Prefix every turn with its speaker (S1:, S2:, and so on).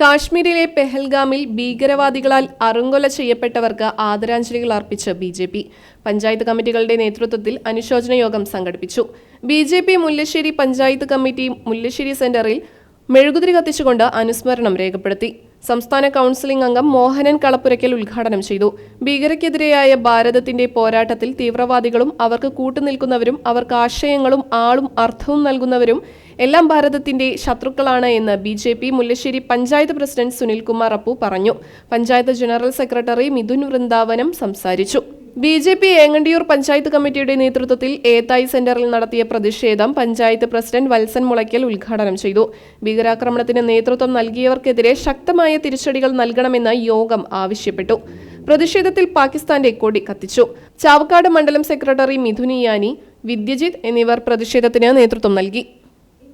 S1: കാശ്മീരിലെ പെഹൽഗാമിൽ ഭീകരവാദികളാൽ അറുങ്കൊല ചെയ്യപ്പെട്ടവർക്ക് ആദരാഞ്ജലികൾ അർപ്പിച്ച് ബി ജെ പി. പഞ്ചായത്ത് കമ്മിറ്റികളുടെ നേതൃത്വത്തിൽ അനുശോചന യോഗം സംഘടിപ്പിച്ചു. B J P Mullassery panchayat committee Mullassery സെന്ററിൽ മെഴുകുതിരി കത്തിച്ചുകൊണ്ട് അനുസ്മരണം രേഖപ്പെടുത്തി. സംസ്ഥാന കൗൺസിലിംഗ് അംഗം മോഹനൻ കളപ്പുരയ്ക്കൽ ഉദ്ഘാടനം ചെയ്തു. ഭീകരക്കെതിരെയായ ഭാരതത്തിന്റെ പോരാട്ടത്തിൽ തീവ്രവാദികളും അവർക്ക് കൂട്ടുനിൽക്കുന്നവരും അവർക്ക് ആശയങ്ങളും ആളും അർത്ഥവും നൽകുന്നവരും എല്ലാം ഭാരതത്തിന്റെ ശത്രുക്കളാണ് എന്ന് B J P Mullassery panchayat president Sunilkumar Appu പറഞ്ഞു. പഞ്ചായത്ത് ജനറൽ സെക്രട്ടറി മിഥുൻ വൃന്ദാവനം സംസാരിച്ചു. B J P Engandiyur panchayat കമ്മിറ്റിയുടെ നേതൃത്വത്തിൽ ഏതായി സെന്ററിൽ നടത്തിയ പ്രതിഷേധം പഞ്ചായത്ത് പ്രസിഡന്റ് വത്സൻ മുളയ്ക്കൽ ഉദ്ഘാടനം ചെയ്തു. ഭീകരാക്രമണത്തിന് നേതൃത്വം നൽകിയവർക്കെതിരെ ശക്തമായ തിരിച്ചടികൾ നൽകണമെന്ന് യോഗം ആവശ്യപ്പെട്ടു. പ്രതിഷേധത്തിൽ പാകിസ്ഥാന്റെ കൊടി കത്തിച്ചു. ചാവക്കാട് മണ്ഡലം സെക്രട്ടറി മിഥുനിയാനി വിദ്യജിത്ത് എന്നിവർ പ്രതിഷേധത്തിന് നേതൃത്വം നൽകി.